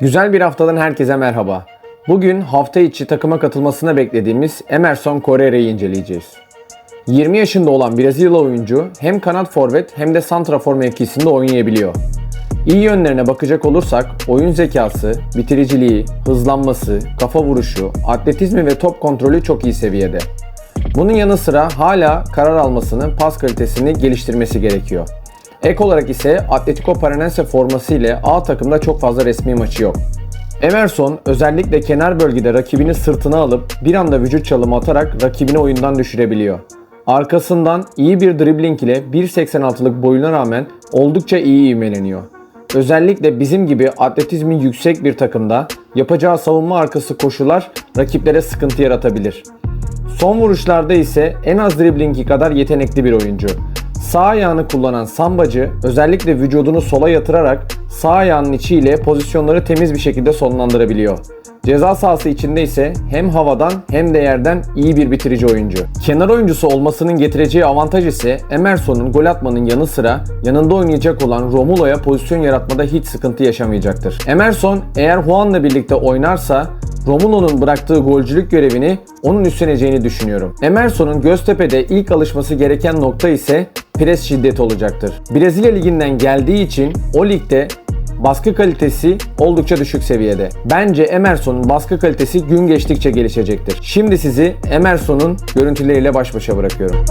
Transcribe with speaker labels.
Speaker 1: Güzel bir haftadan herkese merhaba. Bugün hafta içi takıma katılmasına beklediğimiz Emerson Correa'yı inceleyeceğiz. 20 yaşında olan Brezilyalı oyuncu hem kanat forvet hem de santrafor mevkisinde oynayabiliyor. İyi yönlerine bakacak olursak oyun zekası, bitiriciliği, hızlanması, kafa vuruşu, atletizmi ve top kontrolü çok iyi seviyede. Bunun yanı sıra hala karar almasını, pas kalitesini geliştirmesi gerekiyor. Ek olarak ise Atletico Paranense forması ile A takımda çok fazla resmi maçı yok. Emerson özellikle kenar bölgede rakibini sırtına alıp bir anda vücut çalımı atarak rakibini oyundan düşürebiliyor. Arkasından iyi bir dribbling ile 1.86'lık boyuna rağmen oldukça iyi ivmeleniyor. Özellikle bizim gibi atletizmi yüksek bir takımda yapacağı savunma arkası koşular rakiplere sıkıntı yaratabilir. Son vuruşlarda ise en az driblingi kadar yetenekli bir oyuncu. Sağ ayağını kullanan sambacı özellikle vücudunu sola yatırarak sağ ayağının içiyle pozisyonları temiz bir şekilde sonlandırabiliyor. Ceza sahası içinde ise hem havadan hem de yerden iyi bir bitirici oyuncu. Kenar oyuncusu olmasının getireceği avantaj ise Emerson'un gol atmanın yanı sıra yanında oynayacak olan Romulo'ya pozisyon yaratmada hiç sıkıntı yaşamayacaktır. Emerson eğer Juan'la birlikte oynarsa Romulo'nun bıraktığı golcülük görevini onun üstleneceğini düşünüyorum. Emerson'un Göztepe'de ilk alışması gereken nokta ise pres şiddeti olacaktır. Brezilya liginden geldiği için o ligde baskı kalitesi oldukça düşük seviyede. Bence Emerson'un baskı kalitesi gün geçtikçe gelişecektir. Şimdi sizi Emerson'un görüntüleriyle baş başa bırakıyorum.